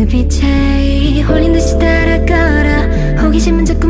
그 빛에 홀린 듯이 따라가라 호기심은 자꾸